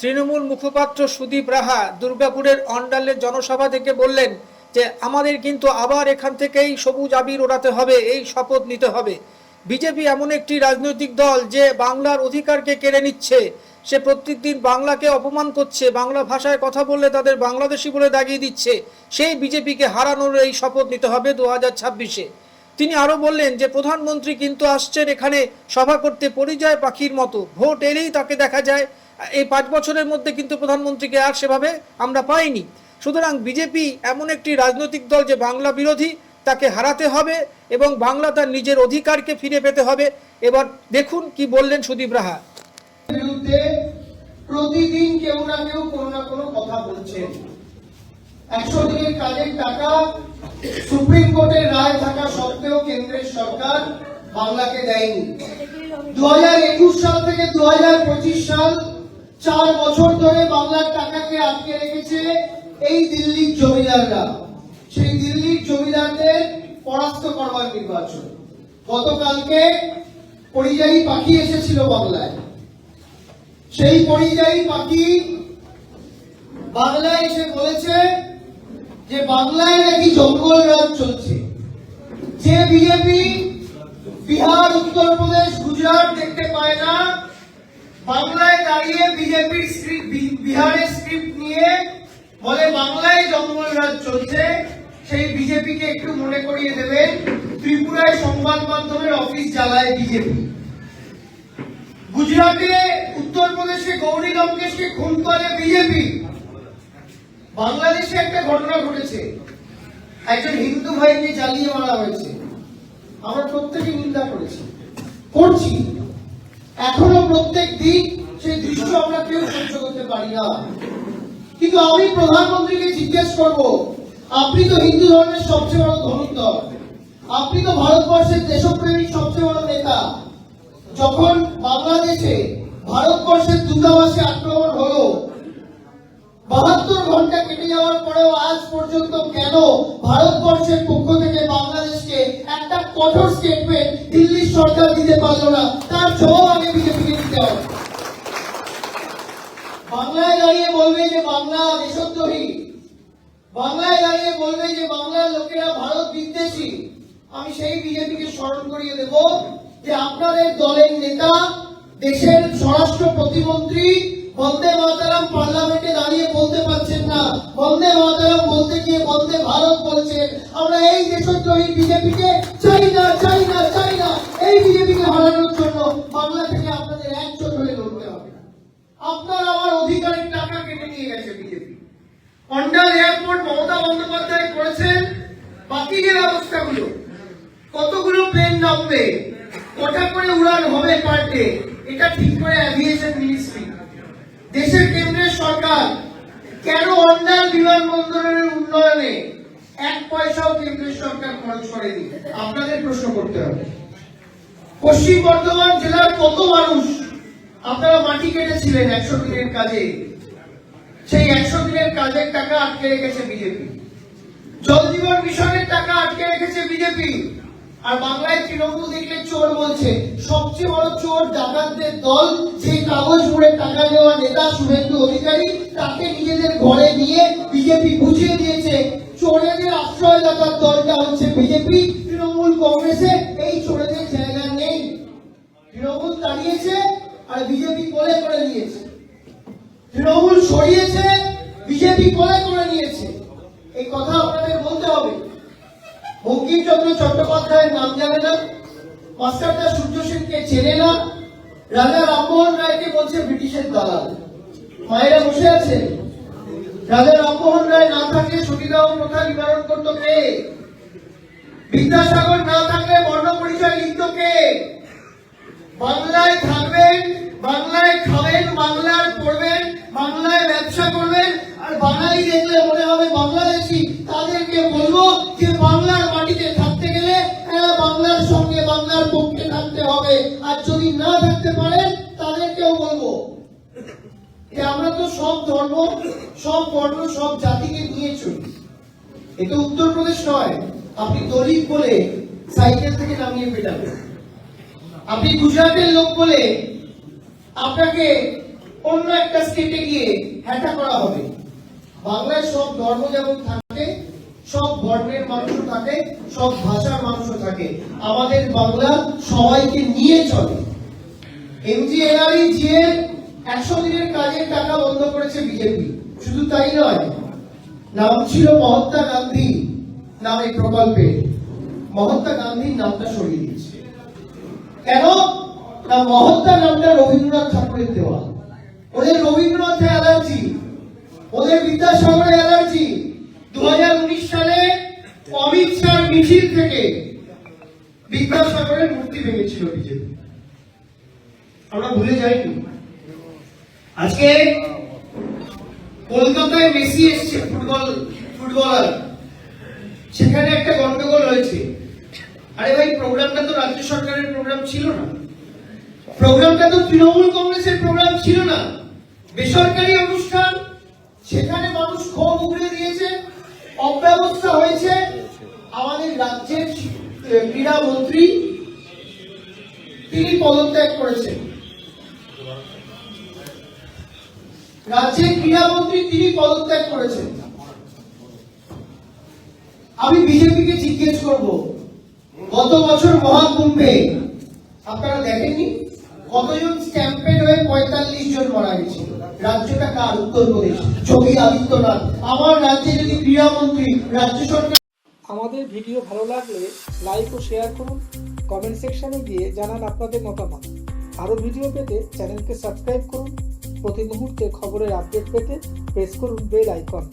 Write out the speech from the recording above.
তৃণমূল মুখপাত্র সুদীপ রাহা দুর্গাপুরের অন্ডালের জনসভা থেকে বললেন যে, আমাদের কিন্তু আবার এখান থেকেই সবুজ আবির ওড়াতে হবে, এই শপথ নিতে হবে। বিজেপি এমন একটি রাজনৈতিক দল যে বাংলার অধিকারকে কেড়ে নিচ্ছে। সে প্রত্যেকদিন বাংলাকে অপমান করছে, বাংলা ভাষায় কথা বললে তাদের বাংলাদেশি বলে দাগিয়ে দিচ্ছে। সেই বিজেপিকে হারানোর এই শপথ নিতে হবে দু হাজার ছাব্বিশে। তিনি আরও বললেন যে, প্রধানমন্ত্রী কিন্তু আসছেন এখানে সভা করতে পরিযায় পাখির মতো। ভোট এলেই তাকে দেখা যায়। এই পাঁচ বছরের মধ্যে কিন্তু প্রধানমন্ত্রীকে আর সেভাবে আমরা পাইনি। সুতরাং বিজেপি এমন একটি রাজনৈতিক দল যে বাংলা বিরোধী, তাকে হারাতে হবে এবং বাংলা তার নিজের অধিকারকে ফিরে পেতে হবে। এবার দেখুন কি বললেন সুদীপ রাহা। বিরুদ্ধে প্রতিদিন কেউ না কেউ কোনো না কোনো কথা বলছেন একশো দিনের কাজের টাকা সুপ্রিম কোর্টের রায় থাকা সত্ত্বেও কেন্দ্রের সরকার বাংলাকে দেয়নি। দু সাল থেকে দু হাজার পঁচিশ সাল চার বছর ধরে বাংলার টাকাকে আটকে রেখেছে এই দিল্লির জমিদাররা। সেই দিল্লির জমিদারদের পরাস্ত করবার নির্বাচন। গতকালকে পরিযায়ী পাখি এসেছিল বাংলায়। সেই পরিযায়ী পাখি বাংলায় এসে বলেছে যে বাংলায় নাকি জঙ্গল রাজ চলছে। যে বিজেপি বিহার, উত্তরপ্রদেশ, গুজরাট দেখতে পায় না বাংলায় দাঁড়িয়ে বিজেপির বিহারের স্ক্রিপ্ট নিয়ে বলে বাংলায় জঙ্গল রাজ চলছে, সেই বিজেপিকে একটু মনে করিয়ে দেবেন, ত্রিপুরায় সংবাদ মাধ্যমের অফিস জ্বালায় বিজেপি। গুজরাটে উত্তরপ্রদেশে গৌরী লঙ্কেশকে খুন করে বিজেপি। বাংলাদেশে একটা ঘটনা ঘটেছে। একজন হিন্দু ভাইকে জ্বালিয়ে মারা হয়েছে। আমরা প্রত্যেকে নিন্দা করেছি। করছি। এখনও প্রত্যেক দিন সেই দৃশ্য আমরা কেউ সহ্য করতে পারি না। কিন্তু আমি প্রধানমন্ত্রীকে জিজ্ঞেস করব, আপনি তো হিন্দু ধর্মের সবচেয়ে বড় ধনুর্ধর। আপনি তো ভারতবর্ষের দেশপ্রেমিক সবচেয়ে বড় নেতা। যখন বাংলাদেশে ভারতবর্ষের দূতাবাসে আক্রমণ হলো, বাহাত্তর ঘণ্টা কেটে যাওয়ার পরেও আজ পর্যন্ত কেন ভারতবর্ষের পক্ষ থেকে কঠোর স্টেটমেন্ট দিল্লির সরকার দিতে পারল না। তার জবাব আগে বিজেপিকে দিতে হবে। বাংলায় দাঁড়িয়ে বলবে যে বাংলা দেশদ্রোহী। বাংলায় দাঁড়িয়ে বলবে যে বাংলার লোকেরা ভারত বিদ্বেষী। আমি সেই বিজেপিকে স্মরণ করিয়ে দেব যে আপনাদের দলের নেতা, দেশের স্বরাষ্ট্র প্রতিমন্ত্রী বন্দে মাতারাম বন্দে মাতারাম বলতে গিয়ে বন্দে ভারত বলছেন আমরা এই দেশদ্রোহী বিজেপিকে চাই না চাই না চাই না। এই বিজেপিকে হারানোর জন্য বাংলা থেকে আপনাদের একজোট হয়ে লড়তে হবে। আপনার আমার অধিকারের টাকা কেটে নিয়ে গেছে বিজেপি। অন্ডাল এয়ারপোর্ট মমতা বন্দ্যোপাধ্যায় করেছেন বাকি যে ব্যবস্থাগুলো কতগুলো প্লেন নামবে? কটা করে উড়ান হবে পার ডে এটা ঠিক করে অ্যাভিয়েশন মিনিস্ট্রি। দেশের কেন্দ্রের সরকার কেন অন্ডাল বিমানবন্দরের উন্নয়নে এক পয়সাও কেন্দ্রের সরকার খরচ করেনি? আপনাদের প্রশ্ন করতে হবে। পশ্চিম বর্ধমান জেলার কত মানুষ আপনারা মাটি কেটেছিলেন একশো দিনের কাজে? সেই একশো দিনের কাজের টাকা আটকে রেখেছে বিজেপি। জল জীবন মিশনের টাকা আটকে রেখেছে বিজেপি। আর বাংলায় তৃণমূল দেখলে চোর বলছে, সবচেয়ে বড় চোর ডাকাতদের দল, সেই কাগজ মুড়ে টাকা নেওয়া নেতা শুভেন্দু অধিকারী, তাকে নিজেদের ঘরে নিয়ে বিজেপি বুঝিয়ে দিয়েছে। চোরেদের আশ্রয়দাতার দলটা হচ্ছে বিজেপি। তৃণমূল কংগ্রেসে এই চোরেদের জায়গা নেই। তৃণমূল দাঁড়িয়েছে আর বিজেপি কোলে করে নিয়েছে। তৃণমূল সরিয়েছে, বিজেপি কোলে করে নিয়েছে। এই কথা আপনাদের বলতে হবে। বঙ্কিমচন্দ্র চট্টোপাধ্যায়ের নাম জানে না মাস্টারদা সূর্য সেনকে চেনে না, রাজা রামমোহন রায়কে বলছে ব্রিটিশের দালাল। মায়েরা বসে আছে। রাজা রামমোহন রায় না থাকলে সতীদাহ প্রথা নিবারণ করতো কে? বিদ্যাসাগর না থাকলে বর্ণ পরিচয় লিখত কে? বাংলায় থাকবেন, বাংলায় খাবেন, বাংলায় পড়বেন, বাংলায় ব্যবসা করবেন আর বাঙালি দেখলে মনে হবে বাংলাদেশি। তাদেরকে বলব যে বাংলার মাটিতে থাকতে গেলে বাংলার সঙ্গে বাংলার পক্ষে থাকতে হবে। আর যদি না থাকতে পারেন, তাদেরকেও বলব। আমরা তো সব ধর্ম, সব বর্ণ, সব জাতিকে নিয়ে চলি। এটা উত্তরপ্রদেশ নয়। আপনি দলিত বলে সাইকেল থেকে নামিয়ে পেটাবেন। আপনি গুজরাটের লোক বলে আপনাকে অন্য একটা স্টেটে গিয়ে হ্যাটা করা হবে। বাংলায় সব ধর্ম যেমন থাকে, সব ধর্মের মানুষও থাকে, সব ভাষার মানুষও থাকে। আমাদের বাংলা সবাইকে নিয়ে চলে। এমজিএনআরই যে একশো দিনের কাজের টাকা বন্ধ করেছে বিজেপি, শুধু তাই নয়, নাম ছিল মহাত্মা গান্ধী নামে প্রকল্পে। মহাত্মা গান্ধীর নামটা সরিয়ে দিয়েছে। কেন? না মহাত্মা নামটা রবীন্দ্রনাথ ঠাকুরের দেওয়া। ওদের রবীন্দ্রনাথে অ্যালার্জি। ওদের বিদ্যাসাগরে অ্যালার্জি দু সালে অমিত শাহ মিছিল থেকে বিদ্যাসাগরের মূর্তি ভেঙেছিল বিজেপি আমরা ভুলে যাইনি। আজকে কলকাতায় মেসি এসছে, ফুটবল, ফুটবলার। সেখানে একটা গন্ডগোল হয়েছে। আরে ভাই, প্রোগ্রামটা তো রাজ্য সরকারের প্রোগ্রাম ছিল না। প্রোগ্রামটা তো তৃণমূল কংগ্রেসের প্রোগ্রাম ছিল না। বেসরকারি অনুষ্ঠান সেখানে মানুষ ক্ষোভ উগড়ে দিয়েছে, অব্যবস্থা হয়েছে। আমাদের রাজ্যের ক্রীড়া মন্ত্রী, তিনি পদত্যাগ করেছেন। রাজ্যের ক্রীড়ামন্ত্রী তিনি পদত্যাগ করেছেন। আমি বিজেপিকে জিজ্ঞেস করব, গত বছর মহাকুম্ভে, আপনারা দেখেননি? কতজন স্ট্যাম্পেড হয়ে পঁয়তাল্লিশ জন মারা গেছে যোগী আদিত্যনাথ, আমার যদি ক্রীড়ামন্ত্রী, রাজ্য সরকার আমাদের ভিডিও ভালো লাগলে লাইক ও শেয়ার করুন। কমেন্ট সেকশনে গিয়ে জানান আপনাদের মতামত। আরও ভিডিও পেতে চ্যানেলকে সাবস্ক্রাইব করুন। প্রতি মুহূর্তে খবরের আপডেট পেতে প্রেস করুন বেল আইকন।